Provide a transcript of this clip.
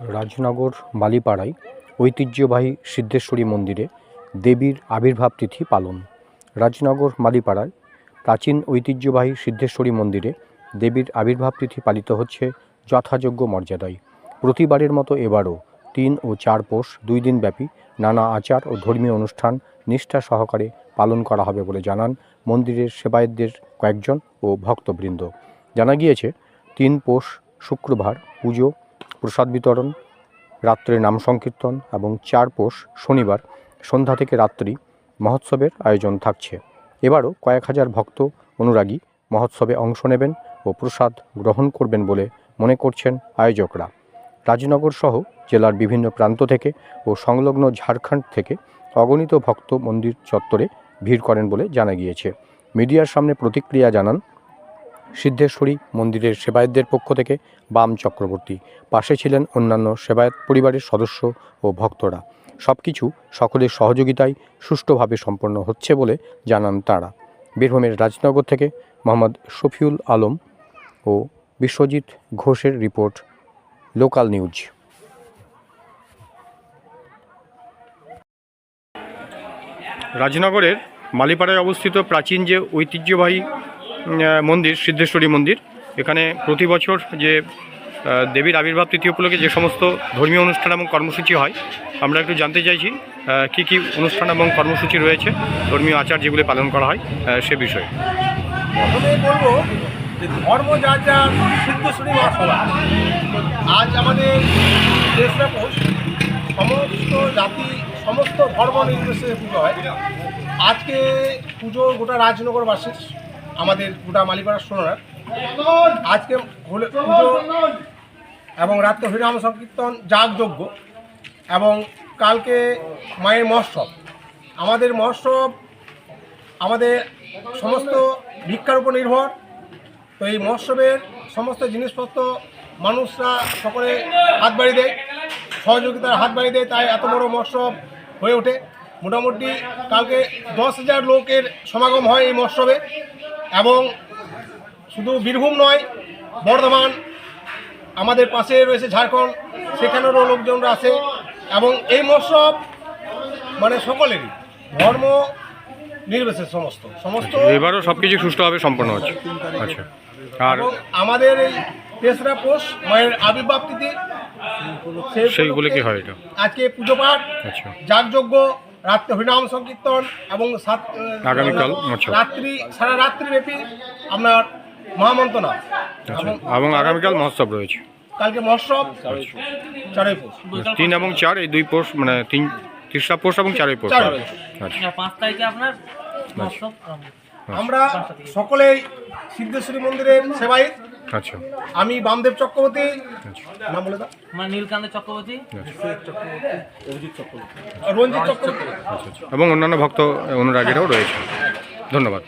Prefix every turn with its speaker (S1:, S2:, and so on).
S1: রাজনগর, বালিপাড়ায় ঐতিহ্যবাহী সিদ্ধেশ্বরী মন্দিরে দেবীর আবির্ভাব তিথি পালন। রাজনগর মালিপাড়ায় প্রাচীন ঐতিহ্যবাহী সিদ্ধেশ্বরী মন্দিরে দেবীর আবির্ভাব তিথি পালিত হচ্ছে যথাযোগ্য মর্যাদায়। প্রতিবারের মতো এবারও তিন ও চার পোষ দুই দিনব্যাপী নানা আচার ও ধর্মীয় অনুষ্ঠান নিষ্ঠা সহকারে পালন করা হবে বলে জানান মন্দিরের সেবায়েতদের কয়েকজন ও ভক্তবৃন্দ। জানা গিয়েছে, তিন পোষ শুক্রবার পুজো প্রসাদ বিতরণ, রাত্রে নাম সংকীর্তন এবং চার পোষ শনিবার সন্ধ্যা থেকে রাত্রি মহোৎসবের আয়োজন থাকছে। এবারও কয়েক হাজার ভক্ত অনুরাগী মহোৎসবে অংশ নেবেন ও প্রসাদ গ্রহণ করবেন বলে মনে করছেন আয়োজকরা। রাজনগর সহ জেলার বিভিন্ন প্রান্ত থেকে ও সংলগ্ন ঝাড়খণ্ড থেকে অগণিত ভক্ত মন্দির চত্বরে ভিড় করেন বলে জানা গিয়েছে। মিডিয়ার সামনে প্রতিক্রিয়া জানান সিদ্ধেশ্বরী মন্দিরের সেবায়তদের পক্ষ থেকে বাম চক্রবর্তী। পাশে ছিলেন অন্যান্য সেবায়ত পরিবারের সদস্য ও ভক্তরা। সব কিছু সকলের সহযোগিতায় সুষ্ঠুভাবে সম্পন্ন হচ্ছে বলে জানান তারা। বীরভূমের রাজনগর থেকে মোহাম্মদ শফিউল আলম ও বিশ্বজিৎ ঘোষের রিপোর্ট, লোকাল নিউজ। রাজনগরের মালিপাড়ায় অবস্থিত প্রাচীন যে ঐতিহ্যবাহী মন্দির, সিদ্ধেশ্বরী মন্দির। এখানে প্রতি বছর যে দেবীর আবির্ভাব তৃতীয় উপলক্ষে যে সমস্ত ধর্মীয় অনুষ্ঠান এবং কর্মসূচি হয়, আমরা একটু জানতে চাইছি কি কি অনুষ্ঠান এবং কর্মসূচি রয়েছে, ধর্মীয় আচার যেগুলি পালন করা হয় সে বিষয়ে।
S2: বলব যে ধর্ম যার যার সিদ্ধেশ্বরী মা সভা আজ আমাদের তেসরা পোষ সমস্ত জাতি, সমস্ত ধর্ম নির্বিশেষে পুজো হয়। আজকে পুজো গোটা রাজনগরবাসীর। আমাদের গোটা মালিপাড়ার সোনার। আজকে হলে পুজো এবং রাত্রে হরিনাম সংকীর্তন যাগযজ্ঞ এবং কালকে মায়ের মহোৎসব। আমাদের মহোৎসব আমাদের সমস্ত ভিক্ষার উপর নির্ভর। তো এই মহোৎসবের সমস্ত জিনিসপত্র মানুষরা সকলে হাত বাড়িয়ে দেয়, সহযোগিতার হাত বাড়িয়ে দেয়, তাই এত বড় মহোৎসব হয়ে ওঠে। মোটামুটি কালকে দশ হাজার লোকের সমাগম হয় এই মহোৎসবে। এবং শুধু বীরভূম নয় বর্ধমান আমাদের পাশে রয়েছে ঝাড়খণ্ড সেখানেরও লোকজনরা আসে এবং এই মহোৎসব মানে সকলেরই ধর্ম নির্বিশেষ সমস্ত সমস্ত
S1: এবারও সব কিছু সুষ্ঠুভাবে সম্পন্ন হচ্ছে। আচ্ছা। আর
S2: আমাদের এই তেসরা পোষ মায়ের আবির্ভাব তিথি সেই
S1: কি হয় এটা?
S2: আজকে পুজো পাঠ
S1: আচ্ছা।
S2: যাগযজ্ঞ রাত্রে হরিনাম সংকীর্তন এবং সাত
S1: আগামীকাল।
S2: রাত্রি সারা রাত্রি ব্যাপী আপনার মহামন্ত্রণা।
S1: আচ্ছা এবং আগামীকাল মহোৎসব রয়েছে।
S2: কালকে মহোৎসব চারই পোষ।
S1: তিন এবং চার এই দুই পোষ মানে তিন তিসরা পোষ এবং চারই পোষ। আচ্ছা।
S3: পাঁচ তারিখে আপনার
S2: আমরা সকলেই সিদ্ধেশ্বরী মন্দিরের সেবাই
S1: আচ্ছা।
S2: আমি বামদেব চক্রবর্তী।
S1: আচ্ছা।
S2: নাম বলে দাও।
S3: আমার নীলকান্ত চক্রবর্তী?
S2: অভিজিৎ চক্রবর্তী।
S1: রঞ্জিত চক্রবর্তী এবং অন্যান্য ভক্ত অনুরাগীরাও রয়েছে। ধন্যবাদ।